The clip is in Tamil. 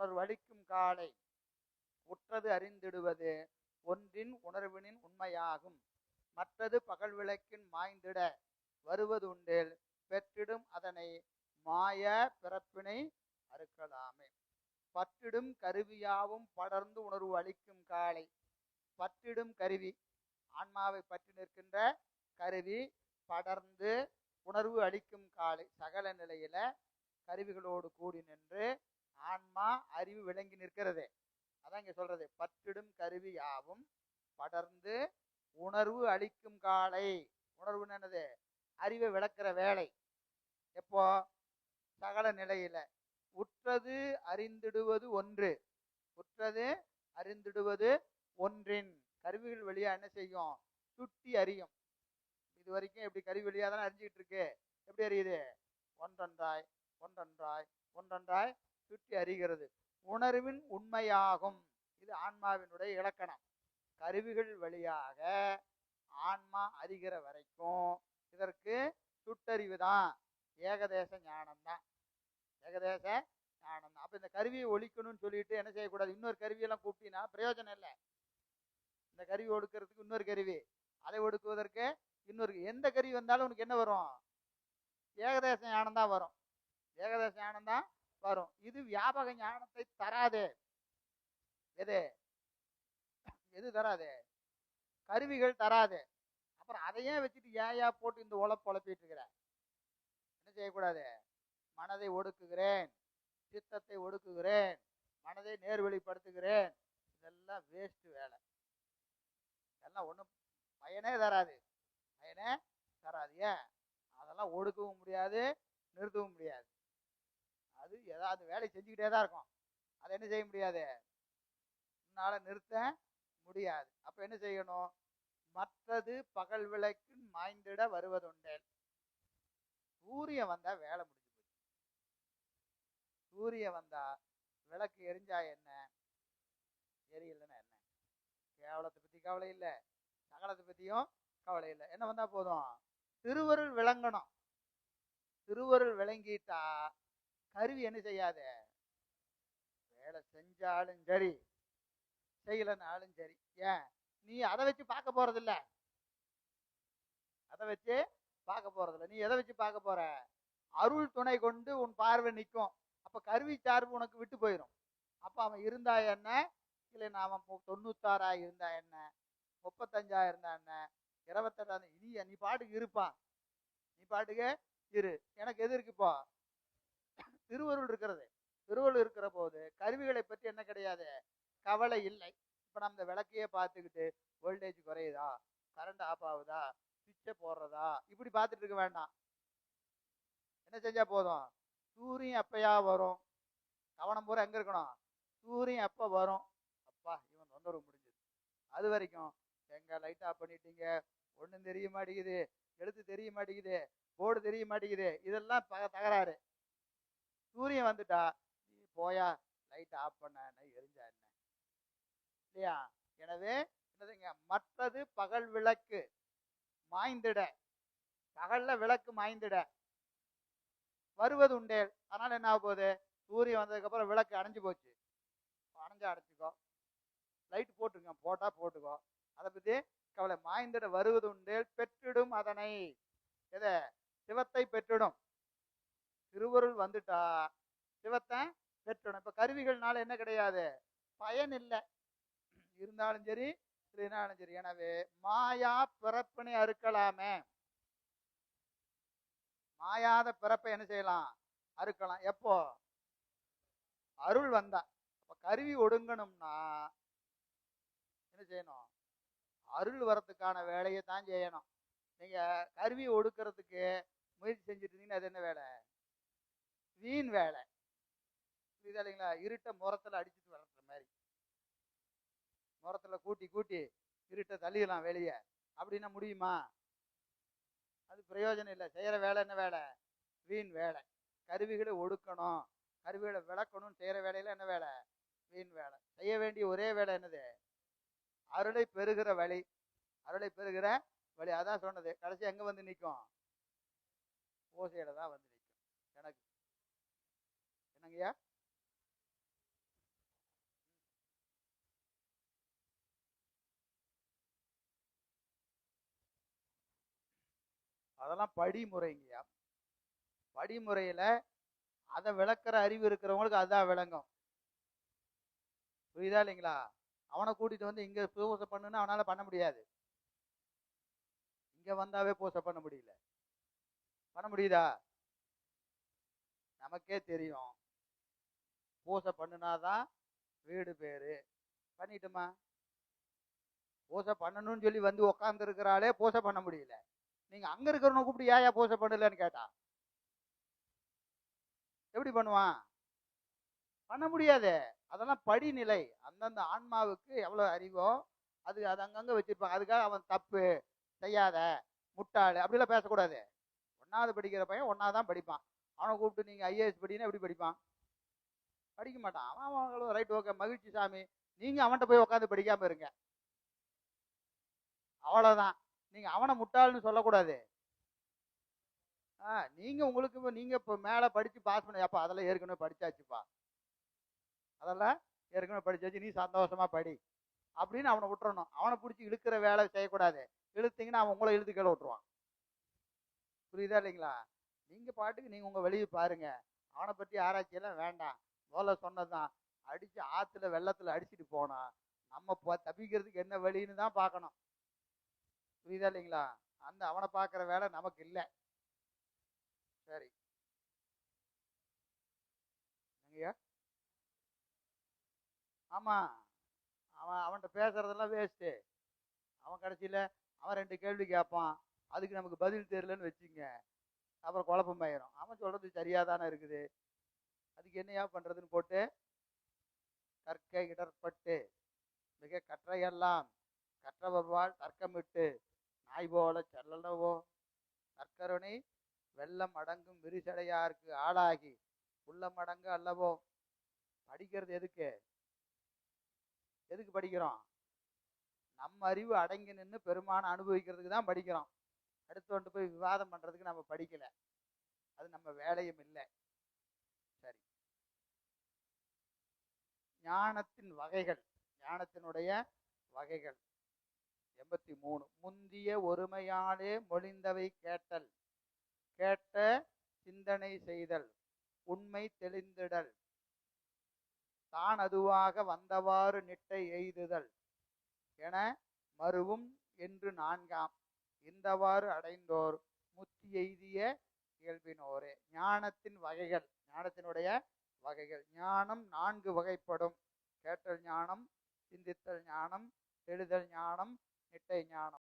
உணர்வு அளிக்கும் காலை. உற்றது அறிந்திடுவது ஒன்றின் உணர்வினின் உண்மையாகும். மற்றது பகல் விளக்கின் மாய்ந்திட வருவதுண்டில் பெற்றிடும் அதனை மாய பிறப்பினை அறுக்கலாமே. பற்றிடும் கருவியாவும் படர்ந்து உணர்வு அளிக்கும் காலை. பற்றிடும் கருவி ஆன்மாவை பற்றி நிற்கின்ற கருவி படர்ந்து உணர்வு அளிக்கும் காலை. சகல நிலையில கருவிகளோடு கூடி நின்று ஆன்மா அறிவு விளங்கி நிற்கிறது. அதான் இங்க சொல்றது. பற்றிடும் கருவி யாவும் படர்ந்து உணர்வு அளிக்கும் காலை. உணர்வு என்னது? அறிவை விளக்குற வேலை. எப்போ? சகல நிலையில. உற்றது அறிந்திடுவது ஒன்று. உற்றது அறிந்திடுவது ஒன்றின். கருவிகள் வழியா என்ன செய்யும்? சுட்டி அறியும். இது வரைக்கும் எப்படி கருவி வழியா தானே அறிஞ்சிக்கிட்டு இருக்கு. எப்படி அறியுது? ஒன்றொன்றாய் ஒன்றொன்றாய் ஒன்றொன்றாய் சுட்டி அறிகிறது. உணர்வின் உண்மையாகும். இது ஆன்மாவினுடைய இலக்கணம். கருவிகள் வழியாக ஆன்மா அறிகிற வரைக்கும் இதற்கு சுட்டறிவு தான். ஏகதேச ஞானம் தான். ஏகதேச ஞானம் தான். இந்த கருவியை ஒழிக்கணும்னு சொல்லிட்டு என்ன செய்யக்கூடாது? இன்னொரு கருவியெல்லாம் கூப்பிட்டீங்கன்னா பிரயோஜனம் இல்லை. இந்த கருவி ஒடுக்கிறதுக்கு இன்னொரு கருவி. அதை ஒடுக்குவதற்கு இன்னொரு எந்த கருவி வந்தாலும் உனக்கு என்ன வரும்? ஏகதேச ஞானம் தான் வரும். ஏகதேச ஞானம் தான் வரும். இது வியாபக ஞானத்தை தராது. எது? எது தராது? கருவிகள் தராது. அப்புறம் அதையே வச்சுட்டு ஏயா போட்டு இந்த உழப்பு உழப்பிட்டு இருக்கிற? என்ன செய்யக்கூடாது? மனதை ஒடுக்குகிறேன். சித்தத்தை ஒடுக்குகிறேன். மனதை நேர்வழிப்படுத்துகிறேன். இதெல்லாம் வேஸ்ட் வேலை. இதெல்லாம் ஒன்றும் பயனே தராது. பயனே தராது. ஏன்? அதெல்லாம் ஒடுக்கவும் முடியாது நிறுத்தவும் முடியாது. அது ஏதாவது வேலை செஞ்சுக்கிட்டே தான் இருக்கும். அதை என்ன செய்ய முடியாது? உன்னால நிறுத்த முடியாது. அப்ப என்ன செய்யணும்? மற்றது பகல் விளக்கு மாய்ந்திட வருவதுண்டேன் சூரியன் வந்தா வேலை முடிஞ்சு போச்சு. சூரியன் வந்தா விளக்கு எரிஞ்சா என்ன? எரியலன்னா என்ன? கேவலத்தை பத்தி கவலை இல்லை. சகலத்தை பத்தியும் கவலை இல்லை. என்ன வந்தா போதும்? திருவருள் விளங்கணும். திருவருள் விளங்கிட்டா கருவி என்ன செய்யாத? வேலை செஞ்சாலும் சரி செய்யலனாலும் சரி. ஏன்? நீ அதை வச்சு பார்க்க போறதில்ல. அதை வச்சு பார்க்க போறதில்ல. நீ எதை வச்சு பார்க்க போற? அருள் துணை கொண்டு உன் பார்வை நிற்கும். அப்ப கருவி சார்பு உனக்கு விட்டு போயிடும் அப்ப அவன் இருந்தா என்ன? இல்லை அவன் தொண்ணூத்தாறா இருந்தா என்ன? முப்பத்தஞ்சா இருந்தா என்ன? இருபத்தெட்டா இனி நீ பாட்டுக்கு இருப்பான் நீ பாட்டுக்கு இரு. எனக்கு எது இருக்குப்போ திருவருள் இருக்கிறது. திருவருள் இருக்கிற போது கருவிகளை பற்றி என்ன கிடையாது? கவலை இல்லை. இப்போ நம்ம இந்த விளக்கையே பார்த்துக்கிட்டு வோல்டேஜ் குறையுதா? கரண்ட் ஆஃப் ஆகுதா? சுவிட்சை போடுறதா? இப்படி பார்த்துட்டு இருக்க வேண்டாம். என்ன செஞ்சா போதும்? சூரியன் எப்பயா வரும். கவனம் பூரா எங்கே இருக்கணும்? சூரியன் எப்போ வரும். அப்பா இவன் தொந்தரவு முடிஞ்சது. அது வரைக்கும் எங்க லைட் ஆஃப் பண்ணிட்டீங்க? ஒன்றும் தெரிய மாட்டேங்குது. எழுத்து தெரிய மாட்டேங்குது. போர்டு தெரிய மாட்டேங்குது. இதெல்லாம் தகராறு. சூரியன் வந்துட்டா நீ போயா லைட் ஆஃப் பண்ண எரிஞ்சா என்ன? இல்லையா? எனவே என்னதுங்க? மற்றது பகல் விளக்கு மாய்ந்திட. பகல்ல விளக்கு மாய்ந்திட. வருவது உண்டேல் அதனால என்ன ஆக போகுது? சூரியன் வந்ததுக்கு அப்புறம் விளக்கு அடைஞ்சு போச்சு. அடைஞ்சு அடைச்சிக்கோ லைட் போட்டுருங்க போட்டா போட்டுக்கோ. அதை பத்தி கவலை. மாய்ந்திட வருவது உண்டேல் பெற்றிடும் அதனை. எதை? சிவத்தை பெற்றிடும். திருவருள் வந்துட்டா சிவத்தை பெற்றணும் இப்ப கருவிகள்னால என்ன கிடையாது? பயன் இல்லை. இருந்தாலும் சரி இல்லைனாலும் சரி. எனவே மாயா பிறப்பினை அறுக்கலாமே. மாயாத பிறப்பை என்ன செய்யலாம்? அறுக்கலாம். எப்போ? அருள் வந்தா. அப்ப கருவி ஒடுங்கணும்னா என்ன செய்யணும்? அருள் வரத்துக்கான வேலையை தான் செய்யணும். நீங்க கருவி ஒடுக்கிறதுக்கு முயற்சி செஞ்சுட்டு இருந்தீங்கன்னா அது என்ன வேலை? வீண் வேலை. புரியுதா இல்லைங்களா? இருட்ட முரத்துல அடிச்சுட்டு வளர்த்துற மாதிரி. முரத்துல கூட்டி கூட்டி இருட்டை தள்ளிடலாம் வெளியே. அப்படின்னா முடியுமா? அது பிரயோஜனம் இல்லை. செய்கிற வேலை என்ன வேலை? வீண் வேலை. கருவிகளை ஒடுக்கணும். கருவிகளை விளக்கணும்னு செய்கிற வேலையில என்ன வேலை? வீண் வேலை. செய்ய வேண்டிய ஒரே வேலை என்னது? அருளை பெறுகிற வழி. அருளை பெறுகிற வழி. அதான் சொன்னது. கடைசி எங்கே வந்து நிற்கும் ஓசையில தான் வந்து நிற்கும் எனக்கு. என்னங்கய்யா அதெல்லாம் படிமுறைங்கய்யா. படிமுறையில அதை விளக்குற அறிவு இருக்கிறவங்களுக்கு அதான் விளங்கும். புரியுதா இல்லைங்களா? அவனை கூட்டிட்டு வந்து இங்க பூசை பண்ணுன்னு அவனால பண்ண முடியாது. இங்க வந்தாவே பூசை பண்ண முடியல. பண்ண முடியுதா? நமக்கே தெரியும். பூசை பண்ணுனாதான் வீடு பேரு. பண்ணிட்டுமா? பூசை பண்ணணும்னு சொல்லி வந்து உக்காந்துருக்கிறாளே பூசை பண்ண முடியல. நீங்க அங்க இருக்கிறவனை கூப்பிட்டு ஏயா பூசை பண்ணலன்னு கேட்டா? எப்படி பண்ணுவான்? பண்ண முடியாது. அதெல்லாம் படிநிலை. அந்தந்த ஆன்மாவுக்கு எவ்வளவு அறிவோ அது அது அங்கங்க வச்சிருப்பாங்க அதுக்காக அவன் தப்பு செய்யாத முட்டாள் அப்படிலாம் பேசக்கூடாது. ஒன்னாவது படிக்கிற பையன் ஒன்னாவது தான் படிப்பான். அவனை கூப்பிட்டு நீங்க ஐஏஎஸ் படினா எப்படி படிப்பான்? படிக்க மாட்டான். அவன் அவங்களும் ரைட் ஓகே மகிழ்ச்சி சாமி. நீங்க அவன்கிட்ட போய் உட்காந்து படிக்காம இருங்க. அவ்வளோதான் நீங்க அவனை முட்டாள்னு சொல்லக்கூடாது. ஆ நீங்க உங்களுக்கு இப்ப நீங்க இப்ப மேல படிச்சு பாஸ் பண்ண அப்போ அதெல்லாம் ஏற்கனவே படிச்சாச்சுப்பா. அதெல்லாம் ஏற்கனவே படிச்சாச்சு. நீ சந்தோஷமா படி. அப்படின்னு அவனை விட்டுறணும். அவனை பிடிச்சி இழுக்கிற வேலை செய்யக்கூடாது. இழுத்தீங்கன்னா அவன் உங்களை இழுத்து கீழே விட்டுருவான். புரியுதா இல்லைங்களா? நீங்க பாட்டுக்கு நீங்க உங்க வெளியே பாருங்க. அவனை பற்றி ஆராய்ச்சியெல்லாம் வேண்டாம். சோழ சொன்னதுதான். அடிச்சு ஆத்துல வெள்ளத்துல அடிச்சிட்டு போனா நம்ம ப- தப்பிக்கிறதுக்கு என்ன வழின்னு தான் பார்க்கணும். புரியுதா இல்லைங்களா? அந்த அவனை பார்க்குற வேலை நமக்கு இல்லை. சரி. என்னங்கய்யா ஆமா. அவன் அவன்கிட்ட பேசுறதெல்லாம் வேஸ்ட்டு அவன் கடைசியில் அவன் ரெண்டு கேள்வி கேட்பான். அதுக்கு நமக்கு பதில் தெரியலன்னு வச்சுங்க அப்புறம் குழப்பமாயிரும். அவன் சொல்றது சரியாதானே இருக்குது? அதுக்கு என்னையா பண்ணுறதுன்னு போட்டு கற்க இடர்பட்டு மிக கற்றையெல்லாம் கற்றவர்வாள் தர்க்கமிட்டு நாய் போல செல்லலவோ? நற்கருணை வெள்ளம் அடங்கும் விரிசடையாருக்கு ஆளாகி உள்ளம் அடங்க அல்லவோ? படிக்கிறது எதுக்கு? எதுக்கு படிக்கிறோம்? நம்ம அறிவு அடங்கி நின்று பெருமான அனுபவிக்கிறதுக்கு தான் படிக்கிறோம். அடுத்து கொண்டு போய் விவாதம் பண்ணுறதுக்கு நம்ம படிக்கலை. அது நம்ம வேலையும் இல்லை. சரி. ஞானத்தின் வகைகள் ஞானத்தினுடைய வகைகள். எண்பத்தி மூணு முந்திய ஒருமையாலே மொழிந்தவை கேட்டல் கேட்ட சிந்தனை செய்தல் உண்மை தெளிந்திடல். தான் அதுவாக வந்தவாறு நிட்டை எய்துதல் என மறுவும் என்று நான்காம். இந்தவாறு அடைந்தோர் முத்தி எய்திய இயல்பினோரே. ஞானத்தின் வகைகள் ஞானத்தினுடைய வகைகள். ஞானம் நான்கு வகைப்படும். கேட்டல் ஞானம் சிந்தித்தல் ஞானம் தெளிதல் ஞானம் நிட்டை ஞானம்.